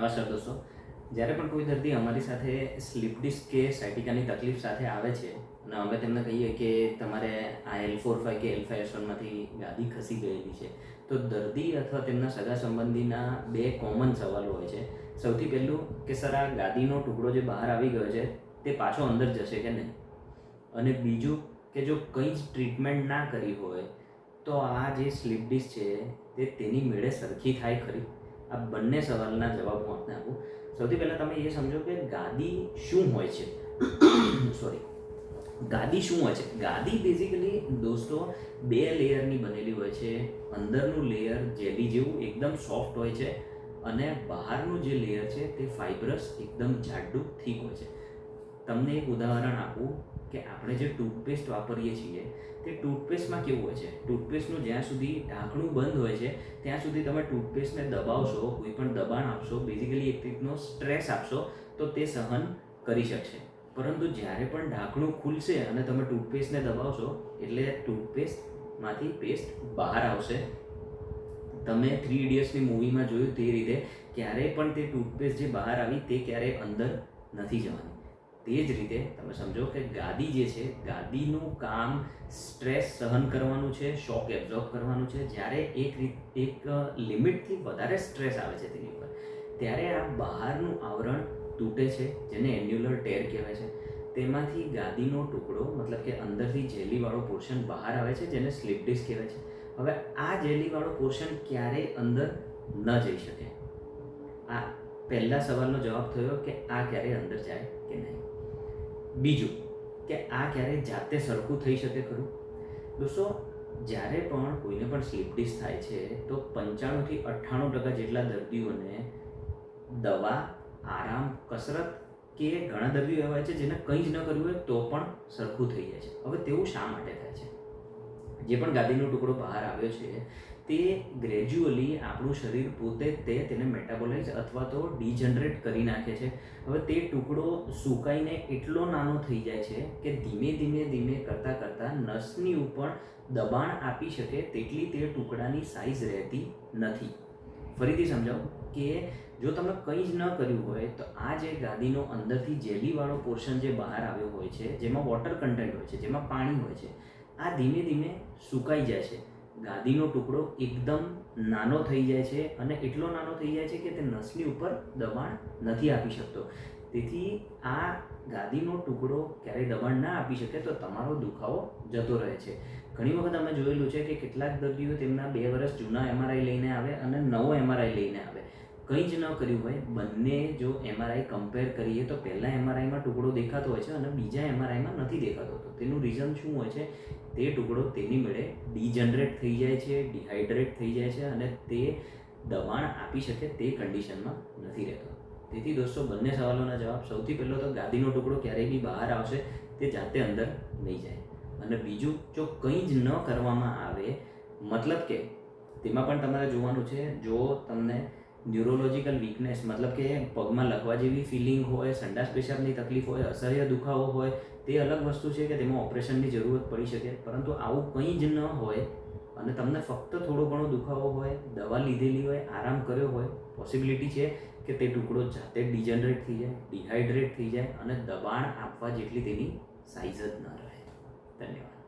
નમસ્કાર દોસ્તો જ્યારે પણ કોઈ દર્દી અમારી સાથે સ્લીપ ડિસ્ક કે સાયટિકાની તકલીફ સાથે આવે છે, અને અમે તેમને કહીએ કે તમારે આ એલ ફોર ફાઈવ કે એલ ફાઈવ એસ ગાદી ખસી ગયેલી છે, તો દર્દી અથવા તેમના સગા સંબંધીના બે કોમન સવાલો હોય છે. સૌથી પહેલું કે, સર, આ ગાદીનો ટુકડો જે બહાર આવી ગયો છે, તે પાછો અંદર જશે કે નહીં? અને બીજું કે, જો કંઈ જ ટ્રીટમેન્ટ ના કરી હોય, તો આ જે સ્લીપ ડિસ્ક છે, તે તેની મેળે સરખી થાય ખરી? આ બંને સવાલના જવાબ હું આપને આપું. સૌથી પહેલાં તમે એ સમજો કે ગાદી શું હોય છે? સોરી ગાદી શું હોય છે? ગાદી બેઝિકલી દોસ્તો બે લેયરની બનેલી હોય છે. અંદરનું લેયર જેલી જેવું એકદમ સોફ્ટ હોય છે અને બહારનું જે લેયર છે તે ફાઇબ્રસ એકદમ જાડું થીક હોય છે. તમને એક ઉદાહરણ આપું કે આપણે જે ટૂથપેસ્ટ વાપરીએ છીએ તે ટૂથપેસ્ટમાં કેવું હોય છે? ટૂથપેસ્ટનું જ્યાં સુધી ઢાંકણું બંધ હોય છે, ત્યાં સુધી તમે ટૂથપેસ્ટને દબાવશો, કોઈ પણ દબાણ આપશો બેઝિકલી એક રીતનો સ્ટ્રેસ આપશો, તો તે સહન કરી શકશે. પરંતુ જ્યારે પણ ઢાંકણું ખુલશે અને તમે ટૂથપેસ્ટને દબાવશો, એટલે ટૂથપેસ્ટમાંથી પેસ્ટ બહાર આવશે. તમે થ્રી ઇડિયટ્સની મૂવીમાં જોયું તે રીતે ક્યારેય પણ તે ટૂથપેસ્ટ જે બહાર આવી તે ક્યારેય અંદર નથી જવાની. તે જ રીતે તમે સમજો કે ગાદી જે છે, ગાદીનું કામ સ્ટ્રેસ સહન કરવાનું છે શોક એબ્ઝોર્બ કરવાનું છે. જ્યારે એક રીત, એક લિમિટથી વધારે સ્ટ્રેસ આવે છે તેની ઉપર, ત્યારે આ બહારનું આવરણ તૂટે છે, જેને એન્યુલર ટેર કહેવાય છે. તેમાંથી ગાદીનો ટુકડો, મતલબ કે અંદરથી જેલીવાળો પોર્શન બહાર આવે છે, જેને સ્લીપ ડિસ્ક કહેવાય છે. હવે આ જેલીવાળો પોર્શન ક્યારેય અંદર ન જઈ શકે. આ પહેલા સવાલનો જવાબ થયો કે આ ક્યારેય અંદર જાય કે નહીં. બીજું, કે આ ક્યારેય જાતે સરખું થઈ શકે ખરું? દોસ્તો, જ્યારે પણ કોઈને પણ સ્લીપ ડિસ્ક થાય છે, તો પંચાણુંથી અઠ્ઠાણું ટકા જેટલા દર્દીઓને દવા, આરામ, કસરત કે ઘણા દર્દીઓ એવા છે જેને કંઈ જ ન કર્યું હોય તો પણ સરખું થઈ જાય છે. હવે તેવું શા માટે થાય છે? જે પણ ગાદીનો ટુકડો બહાર આવ્યો છે તે ગ્રેજ્યુઅલી આપણું શરીર પોતે તે તેને મેટાબોલાઇઝ અથવા તો ડિજનરેટ કરી નાખે છે. હવે તે ટુકડો સુકાઈને એટલો નાનો થઈ જાય છે કે ધીમે ધીમે ધીમે કરતાં કરતાં નસની ઉપર દબાણ આપી શકે તેટલી તે ટુકડાની સાઇઝ રહેતી નથી. ફરીથી સમજાવું કે જો તમે કંઈ જ ન કર્યું હોય તો આ જે ગાદીનો અંદરથી જેલીવાળો પોર્શન જે બહાર આવ્યો હોય છે, જેમાં વોટર કન્ટેન્ટ હોય છે, જેમાં પાણી હોય છે, આ ધીમે ધીમે સુકાઈ જાય છે. ગાદીનો ટુકડો એકદમ નાનો થઈ જાય છે અને એટલો નાનો થઈ જાય છે કે તે નસની ઉપર દબાણ નથી આપી શકતો. તેથી આ ગાદીનો ટુકડો ક્યારેય દબાણ ના આપી શકે તો તમારો દુખાવો જતો રહે છે. ઘણી વખત અમે જોયેલું છે કે કેટલાક દર્દીઓ તેમના બે વર્ષ જૂના એમઆરઆઈ લઈને આવે અને નવો એમઆરઆઈ લઈને આવે. કંઈ જ ન કર્યું હોય, બંને જો એમઆરઆઈ કમ્પેર કરીએ તો પહેલાં એમઆરઆઈમાં ટુકડો દેખાતો હોય છે અને બીજા એમઆરઆઈમાં નથી દેખાતો. હોતો તેનું રીઝન શું હોય છે? તે ટુકડો તેની મેળે ડિજનરેટ થઈ જાય છે ડિહાઇડ્રેટ થઈ જાય છે અને તે દબાણ આપી શકે તે કન્ડિશનમાં નથી રહેતો. તેથી દોસ્તો, બંને સવાલોના જવાબ. સૌથી પહેલો તો ગાદીનો ટુકડો ક્યારેય બી બહાર આવશે, તે જાતે અંદર નહીં જાય. અને બીજું, જો કંઈ જ ન કરવામાં આવે, મતલબ કે તેમાં પણ તમારે જોવાનું છે, જો તમને ન્યુરોલોજીકલ વીકનેસ મતલબ કે પગમાં લખવા જેવી ફિલિંગ હોય, સંડાસ પેશાબની તકલીફ હોય, અસહ્ય દુખાવો હોય, તે અલગ વસ્તુ છે કે તેમાં ઓપરેશનની જરૂરત પડી શકે. પરંતુ આવું કંઈ જ ન હોય અને તમને ફક્ત થોડો ઘણો દુખાવો હોય, દવા લીધેલી હોય, આરામ કર્યો હોય પોસિબિલિટી છે કે તે ટુકડો જાતે ડિજનરેટ થઈ જાય ડિહાઇડ્રેટ થઈ જાય અને દબાણ આપવા જેટલી તેની સાઇઝ જ ન રહે. ધન્યવાદ.